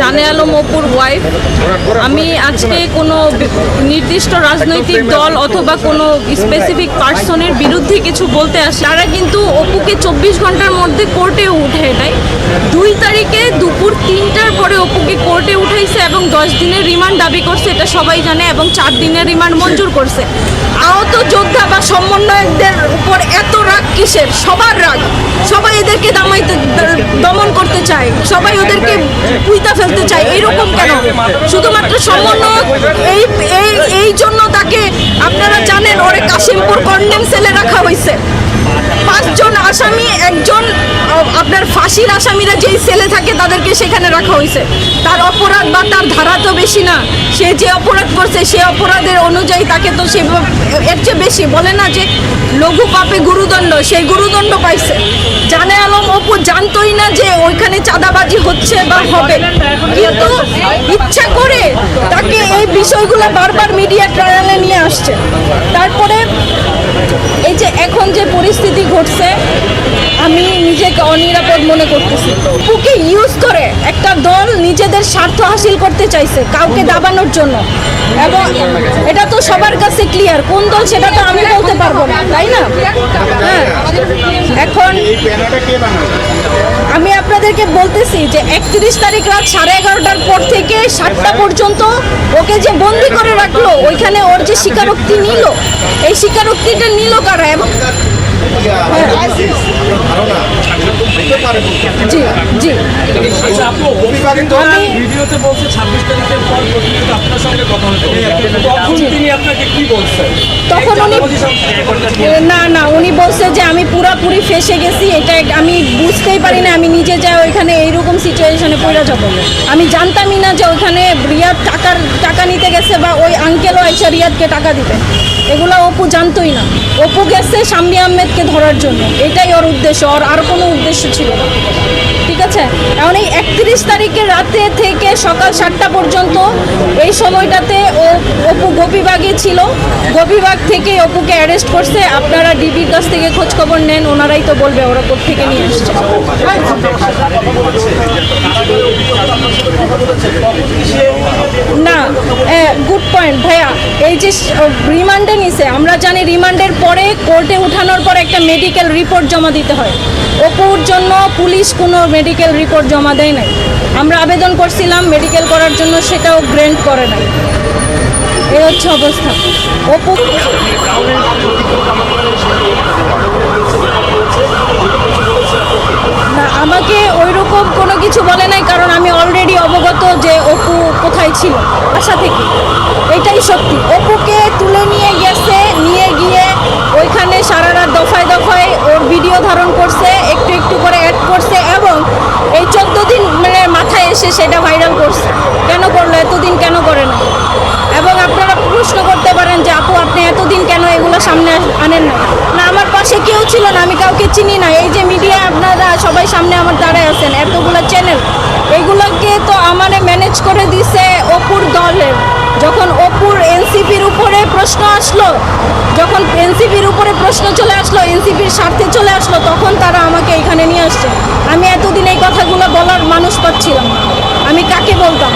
জানে আলম অপুর ওয়াইফ আমি আজকে কোনো নির্দিষ্ট রাজনৈতিক দল অথবা কোনো স্পেসিফিক পার্সনের বিরুদ্ধে কিছু বলতে আসে। তারা কিন্তু অপুকে চব্বিশ ঘণ্টার মধ্যে কোর্টে উঠে দেয় দুই তারিখে দুপুর তিনটার পরে অপুকে কোর্টে উঠাইছে এবং দশ দিনের রিমান্ড দাবি করছে এটা সবাই জানে এবং চার দিনের রিমান্ড মঞ্জুর করছে। বা সমন্বয়কদের উপর এত রাগ কিসের? সবার রাগ। সবাই এদেরকে দামাইতে দমন করতে চায়। সবাই ওদেরকে পুইতা ফেলতে চায়। এরকম কেন? শুধুমাত্র সমন্বয়ক এই এই এই জন্য তাকে ফাঁসির আসামিরা যেই সেলে থাকে তাদেরকে সেখানে রাখা হয়েছে। তার অপরাধ বা তার ধারা তো বেশি না। সে যে অপরাধ করছে, সে অপরাধের অনুযায়ী তাকে তো সে এর চেয়ে বেশি বলে না যে লঘু পাপে গুরুদণ্ড সেই গুরুদণ্ড পাইছে। জানে আলম অপু জানতোই না যে ওইখানে চাঁদাবাজি হচ্ছে বা হবে। কিন্তু ইচ্ছা করে তাকে এই বিষয়গুলো বারবার মিডিয়া ট্রায়ালে নিয়ে আসছে। তারপরে এই যে এখন যে পরিস্থিতি ঘটছে, আমি নিজেকে অনিরাপদ মনে করতেছি। পুকে ইউজ করে একটা দল নিজেদের স্বার্থ হাসিল করতে চাইছে, কাউকে দাবানোর জন্য। এবং এটা তো সবার কাছে ক্লিয়ার কোন দল সেটা তো আমি বলতে পারব না, তাই না? হ্যাঁ। আমি আপনাদেরকে বলতেছি যে একত্রিশ তারিখ রাত সাড়ে এগারোটার পর থেকে সাতটা পর্যন্ত ওকে যে বন্দি করে রাখল ওইখানে ওর যে স্বীকারোক্তি নিল এই স্বীকারোক্তিটা নিল কারা এবং জি জি। আপু কিন্তু আমি- ভিডিওতে বলছে ছাব্বিশ তারিখের পর আপনার সঙ্গে কথা হতো তখন তিনি আপনাকে কি বলছেন? তখন উনি চাঁদাবাজি সম্পর্কে এ, না না বলছে যে আমি পুরাপুরি ফেসে গেছি, এটা আমি বুঝতেই পারি না আমি নিজে যা ওইখানে এইরকম সিচুয়েশনে পড়ে যাব। আমি জানতামই না যে ওইখানে রিয়াদ টাকার, টাকা নিতে গেছে বা ওই আঙ্কেলও আইসা রিয়াদকে টাকা দিবে। এগুলো অপু জানতোই না। অপু গেছে শাম্মী আহমেদকে ধরার জন্য। এটাই ওর উদ্দেশ্য, ওর আর কোনো উদ্দেশ্য ছিল না। ঠিক আছে? এখন এই একত্রিশ তারিখে রাতে থেকে সকাল সাতটা পর্যন্ত এই সময়টাতে ও, অপু গোপীবাগে ছিল। গোপীবাগ থেকে অপুকে অ্যারেস্ট করছে। আপনারা ডিবির কাছ থেকে খোঁজ খবর নেন, ওনারাই তো বলবে, ওরা থেকে নিয়ে আসছে। না গুড পয়েন্ট ভাইয়া। এই যে রিমান্ডে নিছে, আমরা জানি রিমান্ডের পরে কোর্টে উঠানোর পর একটা মেডিকেল রিপোর্ট জমা দিতে হয়। অপুর জন্য পুলিশ কোনো মেডিকেল রিপোর্ট জমা দেয় নাই। আমরা আবেদন করছিলাম মেডিকেল করার জন্য সেটাও গ্র্যান্ট করে নাই। এই হচ্ছে অবস্থা। অপু না, আমাকে ওইরকম কোনো কিছু বলে নাই, কারণ আমি অলরেডি অবগত যে অপু কোথায় ছিল আশা থেকে। এটাই সত্যি অপুকে তুলে নিয়ে গেছে নিয়ে গিয়ে ওইখানে সারা রাত দফায় দফায় ওর ভিডিও ধারণ করছে একটু একটু করে অ্যাড করছে এবং এই চোদ্দ দিন মানে মাথায় এসে সেটা ভাইরাল করছে কেন করল এতদিন কেন করে না এবং আপনারা প্রশ্ন করতে পারেন যে আপু আপনি এতদিন কেন এগুলো সামনে আনেন না। না, আমার পাশে কেউ ছিল না, আমি কাউকে চিনি না। এই যে মিডিয়া আপনারা সবাই সামনে আমার দাঁড়ায় আছেন, এতগুলো চ্যানেল এগুলোকে তো আমারে ম্যানেজ করে দিছে অপুর দলের যখন অপুর এনসিপির উপরে প্রশ্ন আসলো, যখন এনসিপির উপরে প্রশ্ন চলে আসলো, এনসিপির স্বার্থে চলে আসলো, তখন তারা আমাকে এখানে নিয়ে আসছে। আমি এতদিন এই কথাগুলো বলার মানুষ পাচ্ছিলাম আমি কাকে বলতাম?